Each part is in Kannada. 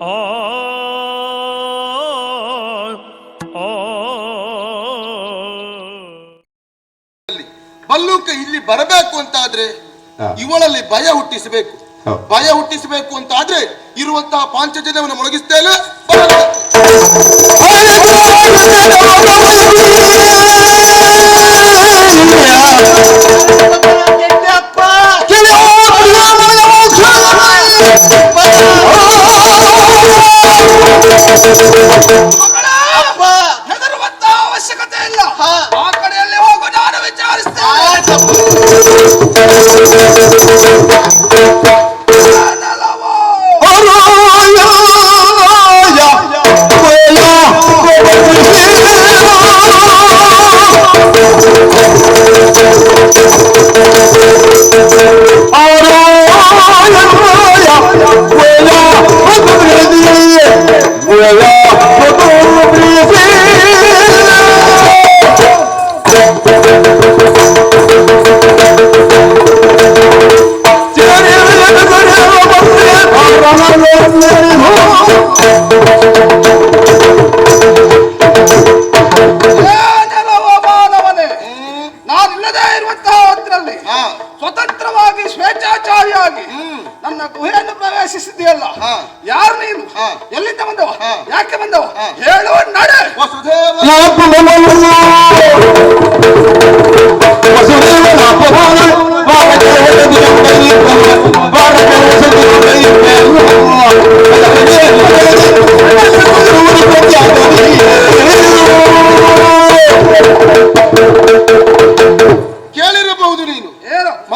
ಆ ಆ ಬಲ್ಲೂಕ ಇಲ್ಲಿ ಬರಬೇಕು ಅಂತ ಆದ್ರೆ. ಇವಳಲ್ಲಿ ಭಯ ಹುಟ್ಟಿಸಬೇಕು. ಭಯ ಹುಟ್ಟಿಸಬೇಕು ಅಂತ ಆದ್ರೆ ಇರುವಂತಹ ಪಾಂಚಜನ್ಯವನ್ನು ಮೊಳಗಿಸ್ತೇನೆ. ಬರಲ್ಲ. Música ಸ್ವತಂತ್ರವಾಗಿ ಸ್ವೇಚ್ಛಾಚಾರಿಯಾಗಿ. ನನ್ನ ಗುಹೆಯನ್ನು ಪ್ರವೇಶಿಸಿದೆಯಲ್ಲ ಹಾ. ಯಾರು ನೀನು. ಎಲ್ಲಿಂದ ಬಂದವ ಯಾಕೆ ಬಂದವ. ಹೇಳುವ ನಡೆ ವಸುದೇವ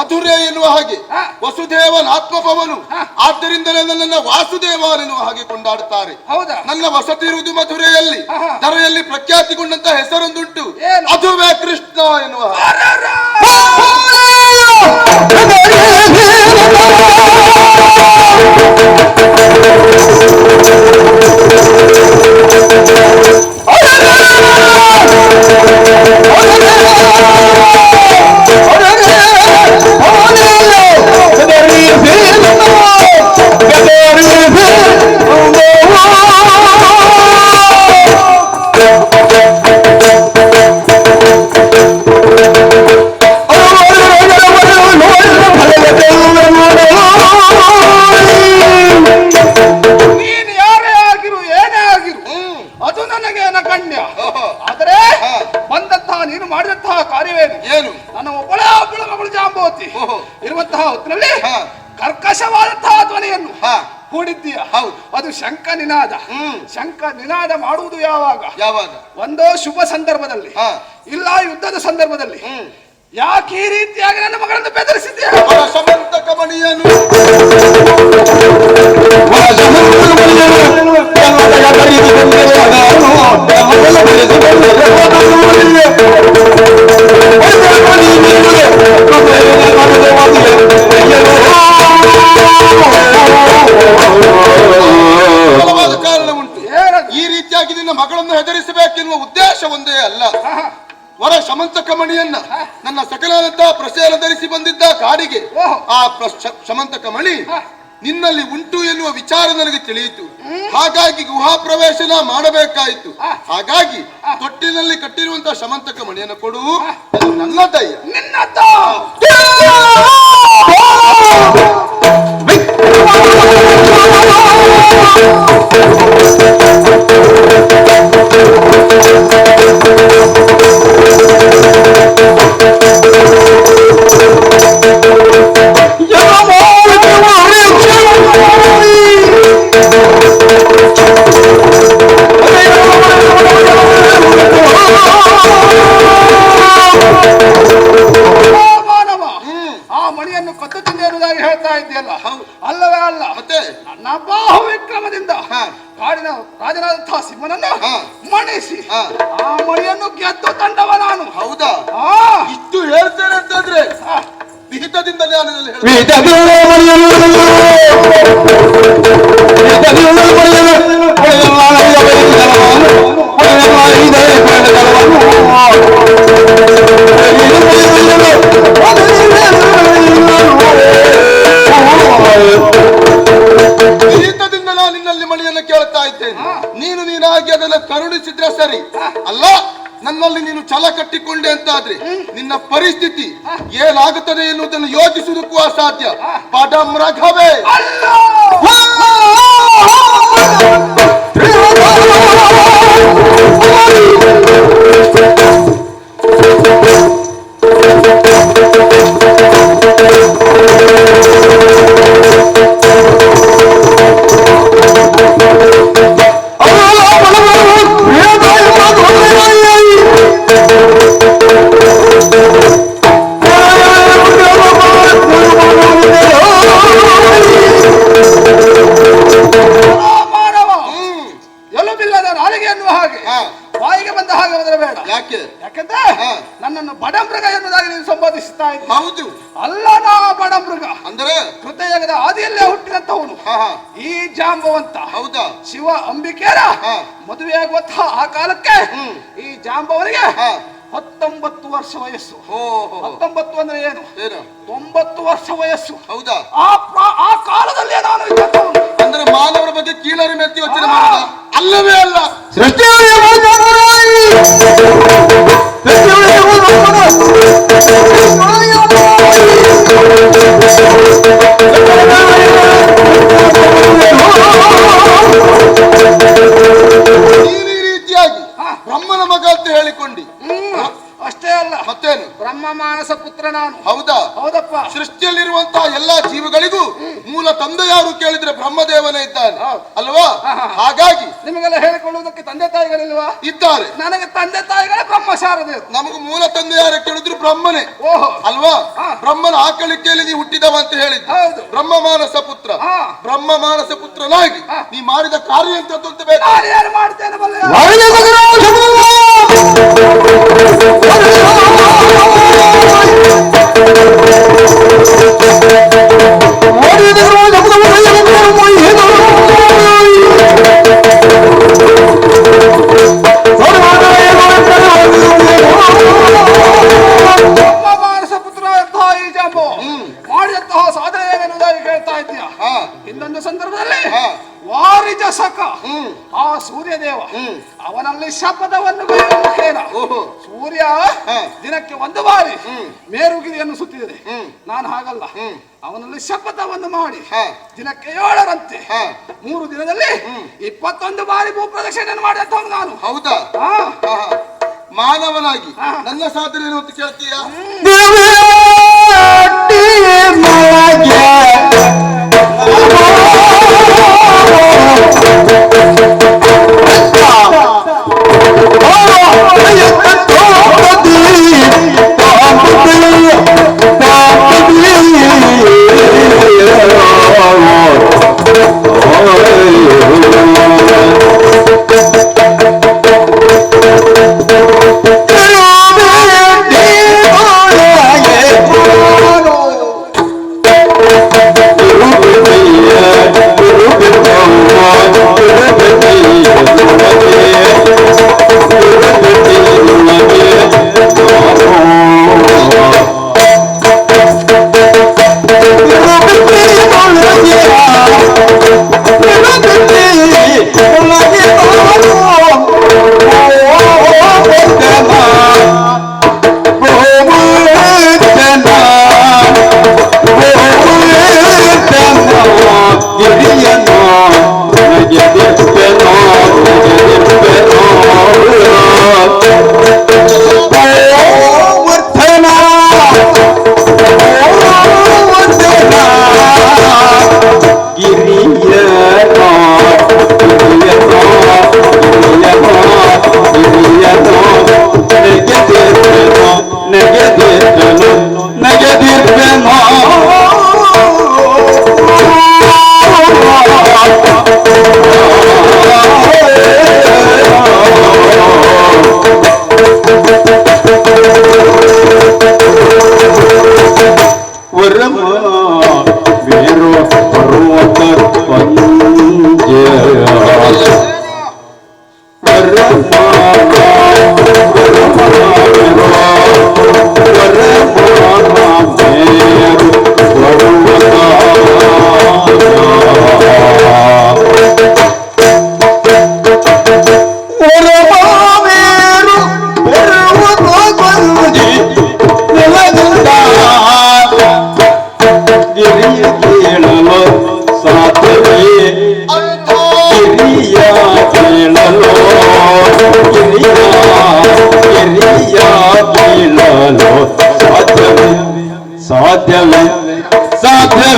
ಮಧುರೆ ಎನ್ನುವ ಹಾಗೆ. ವಸುದೇವನ ಆತ್ಮಭವನು ಹಾ. ಆದ್ದರಿಂದಲೇ ನನ್ನನ್ನು ವಾಸುದೇವ ಎನ್ನುವ ಹಾಗೆ ಕೊಂಡಾಡುತ್ತಾರೆ ಹೌದಾ ನನ್ನ ವಸತಿ ಇರುವುದು ಮಧುರೆಯಲ್ಲಿ ಆಹಾ. ಧರೆಯಲ್ಲಿ ಪ್ರಖ್ಯಾತಿಗೊಂಡಂತ ಹೆಸರೊಂದುಂಟು ಏನು? ಅದುವೇ ಕೃಷ್ಣ ಎನ್ನುವ ಹಾಗೆ. ನೀನು ಮಾಡಿದಂತಹ ಕಾರ್ಯವೇನು? ಏನು? ನನ್ನ ಒಬ್ಬಳೇ ಒಬ್ಬಳ ಮಗಳು ಜಾಂಬವತಿ. ಇರುವಂತಹ ಹೊತ್ತಿನಲ್ಲಿ ಹಾ. ಕರ್ಕಶವಾದಂತಹ ಧ್ವನಿಯನ್ನು ಕೂಡಿದ್ದೀಯ ಹೌದು. ಅದು ಶಂಕ ನಿನಾದ. ಶಂಕ ನಿನಾದ ಮಾಡುವುದು ಯಾವಾಗ? ಯಾವಾಗ? ಒಂದೋ ಶುಭ ಸಂದರ್ಭದಲ್ಲಿ ಹಾ. ಇಲ್ಲ ಯುದ್ಧದ ಸಂದರ್ಭದಲ್ಲಿ. ಹ್ಮ್. ಯಾಕೆ ಈ ರೀತಿಯಾಗಿ ನನ್ನ ಮಗಳನ್ನು ಬೆದರಿಸಿದ್ದೀಯ? ಕಾಡಿಗೆ ಆ ಶಮಂತಕ ಹಾ. ನಿನ್ನಲ್ಲಿ ಉಂಟು ಎನ್ನುವ ವಿಚಾರ ನನಗೆ ತಿಳಿಯಿತು. ಹಾಗಾಗಿ ಗುಹಾ ಪ್ರವೇಶನ ಮಾಡಬೇಕಾಯಿತು ಹಾಗಾಗಿ ತೊಟ್ಟಿನಲ್ಲಿ ಕಟ್ಟಿರುವಂತಹ ಶಮಂತಕ ಮಣಿಯನ್ನು ಕೊಡು. ನನ್ನ ತಯ್ಯ ನಿನ್ನ ಓ ನಾನು ನೀನಾಗಿ ಅದನ್ನ ಕರುಣಿಸಿದ್ರೆ ಸರಿ. ಅಲ್ಲ, ನನ್ನಲ್ಲಿ ನೀನು ಛಲ ಕಟ್ಟಿಕೊಂಡೆ ಅಂತಾದ್ರೆ ನಿನ್ನ ಪರಿಸ್ಥಿತಿ ಏನಾಗುತ್ತದೆ ಎನ್ನುವುದನ್ನು ಯೋಚಿಸುವುದಕ್ಕೂ ಅಸಾಧ್ಯ. ಪಾಠ ರಘವೇ ಅಲ್ಲ ವರ್ಷ ವಯಸ್ಸು. ಹತ್ತೊಂಬತ್ತು ಅಂದ್ರೆ ಏನು? ಏನು? ತೊಂಬತ್ತು ವರ್ಷ ವಯಸ್ಸು. ಹೌದಾ? ಆ ಪ್ರ- ಆ ಕಾಲದಲ್ಲಿ ನಾನು ಅಂದ್ರೆ ಮಾನವರ ಬಗ್ಗೆ ಕೀಳರಿ ಮೆತ್ತಿ ಯೋಚನೆ ಮಾಡುದ? ಅಲ್ಲವೇ ಅಲ್ಲ. ನೀನು ಬ್ರಹ್ಮ ಮಾನಸ ಪುತ್ರ ನಾನು. ಹೌದಾ? ಹೌದಪ್ಪ. ಸೃಷ್ಟಿಯಲ್ಲಿರುವಂತಹ ಎಲ್ಲಾ ಜೀವಿಗಳಿಗೂ ಮೂಲ ತಂದೆ ಯಾರು ಕೇಳಿದ್ರೆ ಬ್ರಹ್ಮದೇವನೇ ಇದ್ದಾನೆ. ಅಲ್ವಾ. ಹಾಗಾಗಿ ನಿಮಗೆಲ್ಲ ಹೇಳಿಕೊಳ್ಳುವುದಕ್ಕೆ ತಂದೆ ತಾಯಿಗಳಿಲ್ವಾ? ಇದ್ದಾರೆ. ನನಗೆ ತಂದೆ ತಾಯಿಗಳೇ ಬ್ರಹ್ಮ ಶಾರದೆ ನಮಗೂ ಮೂಲ ತಂದೆ ಯಾರು ಕೇಳಿದ್ರು ಬ್ರಹ್ಮನೇ. ಓಹೋ. ಅಲ್ವಾ. ಬ್ರಹ್ಮನ ಆಕಳಿಕೆಯಲ್ಲಿ ನೀವು ಹುಟ್ಟಿದವ ಅಂತ ಹೇಳಿದ್ದು. ಹೌದು. ಬ್ರಹ್ಮ ಮಾನಸ ಪುತ್ರ. ಬ್ರಹ್ಮ ಮಾನಸ ಪುತ್ರನಾಗಿ ನೀ ಮಾಡಿದ ಕಾರ್ಯ ಎಂತದ್ದು ಅಂತ ಮಾಡ್ತೇನೆ ಬಲ್ಲ ಮಾಡ್ತೇನೆ ಓಹೋ ಸೂರ್ಯ ದಿನಕ್ಕೆ ಒಂದು ಬಾರಿ ಹ್ಮ್. ಮೇರುಗಿರಿಯನ್ನು ಸುತ್ತಿದೆ ಹ್ಮ್. ನಾನು ಹಾಗಲ್ಲ ಹ್ಮ್. ಅವನಲ್ಲಿ ಶಪಥವನ್ನು ಮಾಡಿ ಹಾ. ದಿನಕ್ಕೆ ಏಳರಂತೆ ಹಾ. ಮೂರು ದಿನದಲ್ಲಿ ಇಪ್ಪತ್ತೊಂದು ಬಾರಿ ಭೂ ಪ್ರದಕ್ಷಿಣೆಯನ್ನು ಮಾಡಿದ್ದವನು ನಾನು ಹೌದಾ ಹಾ. ಹಾ, ಹಾ. ಮಾನವನಾಗಿ ಹಾ. ನನ್ನ ಸಾಧನೆ ಏನು ಅಂತ ಕೇಳ್ತೀಯ साधवे साधवे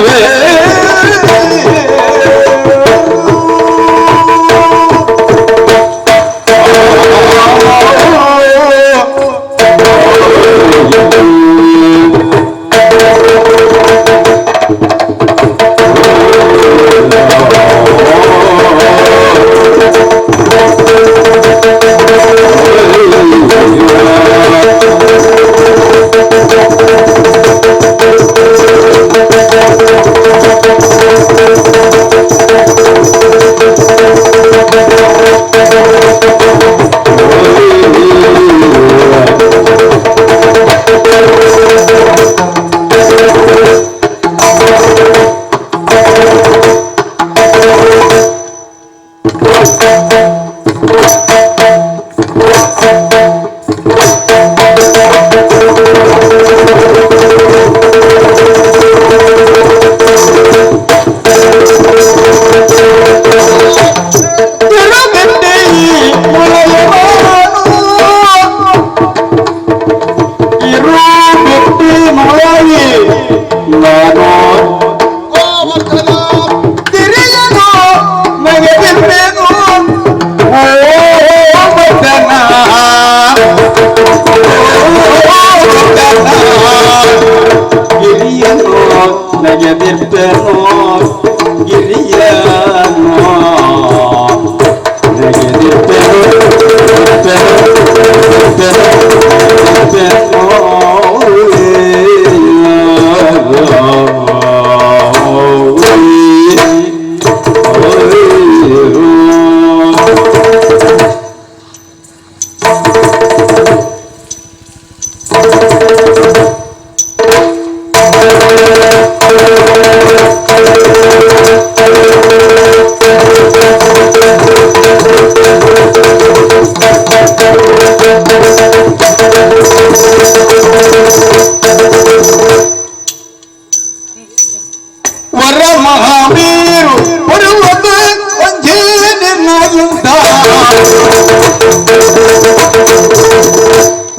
Oh,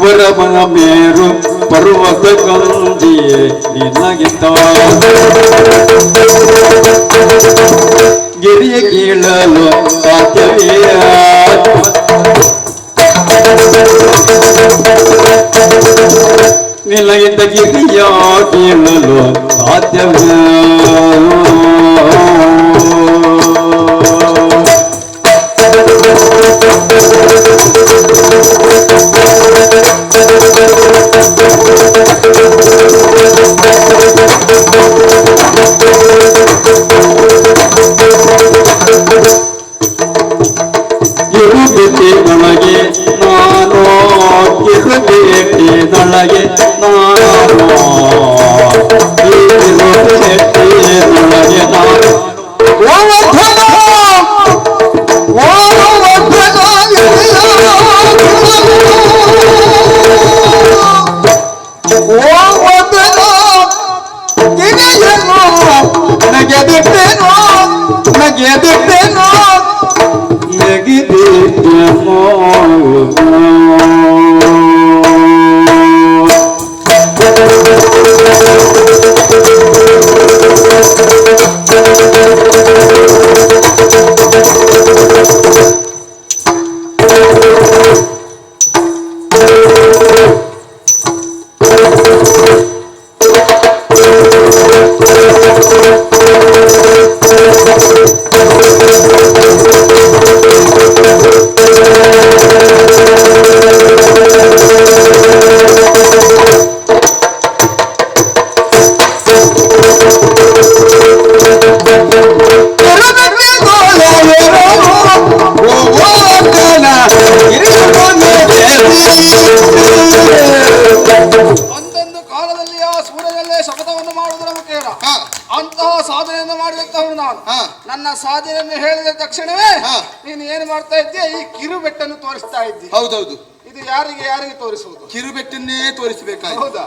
ವರಮನ ಮೇರು ಪರ್ವತ ಗಂಜಿಯೇ ನಿನಗಿದ್ದ ಗಿರಿಯ ಕೀಳಲು ಸಾಧ್ಯವೇ ನಿಲಯದ ಗಿರಿಯ ಕೀಳಲು ಸಾಧ್ಯವೇ ಹೌದೌದು. ಇದು ಯಾರಿಗೆ ಯಾರಿಗೆ ತೋರಿಸುವುದು? ಕಿರುಬೆಟ್ಟನ್ನೇ ತೋರಿಸಬೇಕಾಗಿ ಹೌದಾ?